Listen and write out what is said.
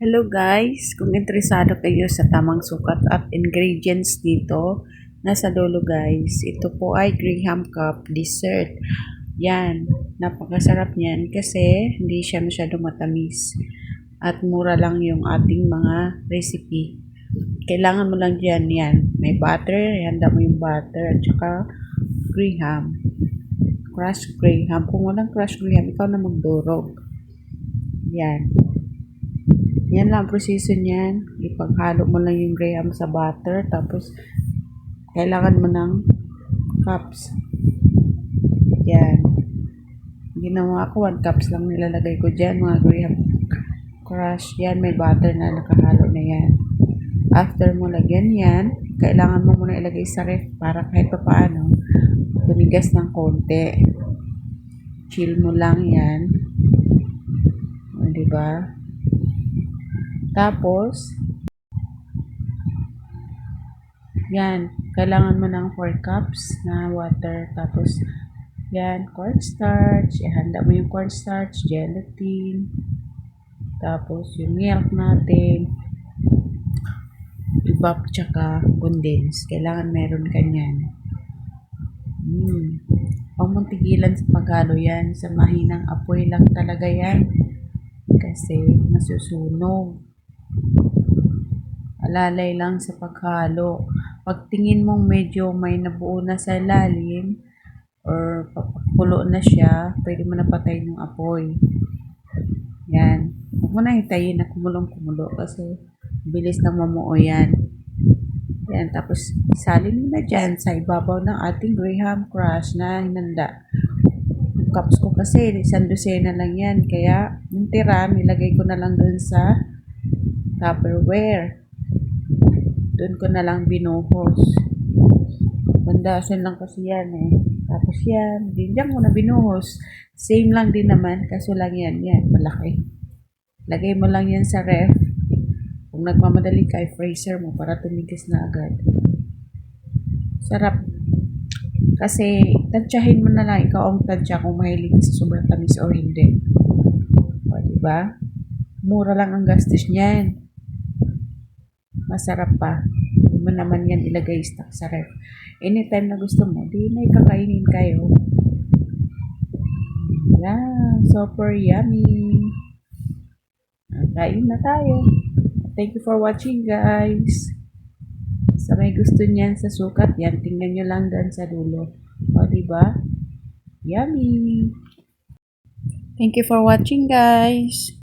Hello guys, kung interesado kayo sa tamang sukat at ingredients dito, nasa dulo guys. Ito po ay Graham Cup dessert. Yan, napakasarap niyan kasi hindi siya masyadong matamis. At mura lang yung ating mga recipe. Kailangan mo lang dyan yan. May butter, handa mo yung butter at saka Graham. Crushed Graham. Kung walang crushed Graham, ikaw na magdurog. Yan. Yan lang ang proseso niyan. Ipaghalo mo lang yung graham sa butter. Tapos, kailangan mo ng cups. Yan. Ginawa ko, 1 cups lang nilalagay ko dyan. Mga graham crush. Yan, may butter na nakahalo na yan. After mo lagyan yan, kailangan mo muna ilagay sa ref para kahit pa paano, tumigas ng konti. Chill mo lang yan. O, diba? Tapos, yan, kailangan mo ng 4 cups na water. Tapos, yan, cornstarch. Ihanda mo yung cornstarch, gelatin. Tapos, yung milk natin. Ibap, tsaka condense. Kailangan meron ka niyan. Hmm. Huwag mong tigilan sa paghalo yan. Sa mahinang apoy lang talaga yan. Kasi masusunog alalay lang sa paghalo. Pagtingin mong medyo may nabuo na sa lalim or papakulo na siya, pwede mo na patayin yung apoy. Yan. Huwag mo na hintayin na kumulong-kumulo kasi bilis na mamuo yan. Yan. Tapos, isalin mo na dyan sa ibabaw ng ating Graham Crush na hinanda. Yung cups ko kasi, isang dosena lang yan. Kaya, yung tira, nilagay ko na lang dun sa Tupperware. Doon ko na lang binuhos. Bandasan lang kasi yan eh. Tapos yan, din dyan ko na binuhos. Same lang din naman, kaso lang yan, yan, malaki. Lagay mo lang yan sa ref. Kung nagmamadali ka, freezer mo para tumigas na agad. Sarap. Kasi, tansyahin mo na lang, ikaw ang tansya kung mahilig sa sobrang tamis or hindi. O, diba? Mura lang ang gastos niyan masarap pa. Hindi mo naman yan ilagay stock sa ref. Anytime na gusto mo, di may kakainin kayo. Yeah, super yummy. Kain na tayo. Thank you for watching guys. Sa may gusto niyan sa sukat, yan, tingnan nyo lang dan sa dulo. O, diba? Yummy! Thank you for watching guys.